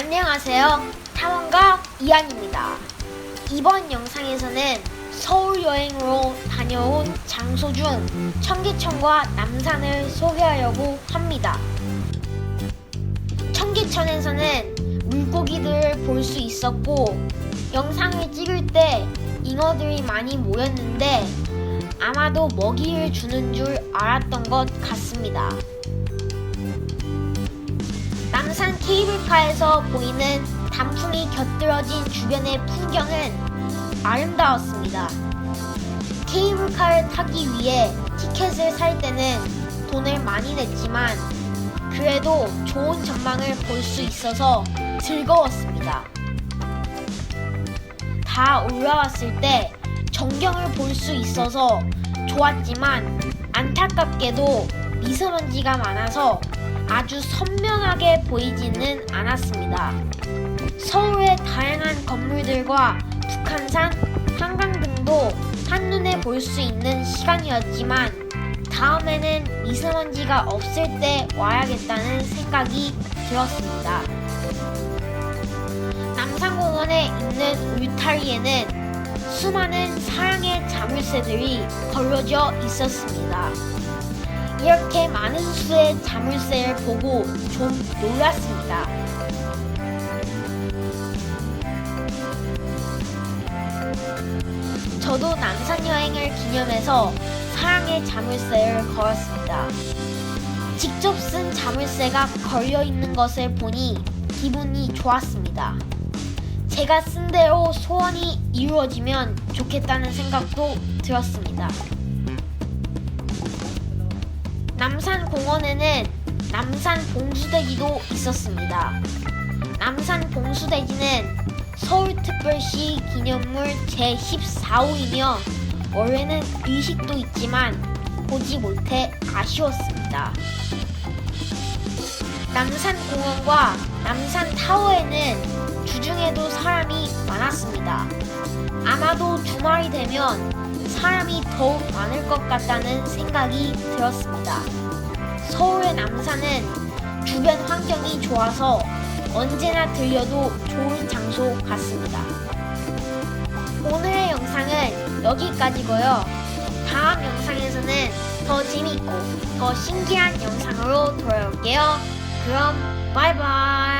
안녕하세요. 탐험가 이한입니다. 이번 영상에서는 서울 여행으로 다녀온 장소 중 청계천과 남산을 소개하려고 합니다. 청계천에서는 물고기들을 볼 수 있었고 영상을 찍을 때 잉어들이 많이 모였는데 아마도 먹이를 주는 줄 알았던 것 같습니다. 케이블카에서 보이는 단풍이 곁들여진 주변의 풍경은 아름다웠습니다. 케이블카를 타기 위해 티켓을 살 때는 돈을 많이 냈지만 그래도 좋은 전망을 볼 수 있어서 즐거웠습니다. 다 올라왔을 때 전경을 볼 수 있어서 좋았지만 안타깝게도 미세먼지가 많아서 아주 선명하게 보이지는 않았습니다. 서울의 다양한 건물들과 북한산, 한강 등도 한눈에 볼 수 있는 시간이었지만 다음에는 미세먼지가 없을 때 와야겠다는 생각이 들었습니다. 남산공원에 있는 울타리에는 수많은 사랑의 자물쇠들이 걸려져 있었습니다. 이렇게 많은 수의 자물쇠를 보고 좀 놀랐습니다. 저도 남산 여행을 기념해서 사랑의 자물쇠를 걸었습니다. 직접 쓴 자물쇠가 걸려 있는 것을 보니 기분이 좋았습니다. 제가 쓴 대로 소원이 이루어지면 좋겠다는 생각도 들었습니다. 남산 공원에는 남산 봉수대지도 있었습니다. 남산 봉수대지는 서울특별시 기념물 제14호이며 원래는 의식도 있지만 보지 못해 아쉬웠습니다. 남산공원과 남산타워에는 주중에도 사람이 많았습니다. 아마도 주말이 되면 사람이 더욱 많을 것 같다는 생각이 들었습니다. 서울의 남산은 주변 환경이 좋아서 언제나 들려도 좋은 장소 같습니다. 오늘의 영상은 여기까지고요. 다음 영상에서는 더 재밌고 더 신기한 영상으로 돌아올게요. 그럼 바이바이.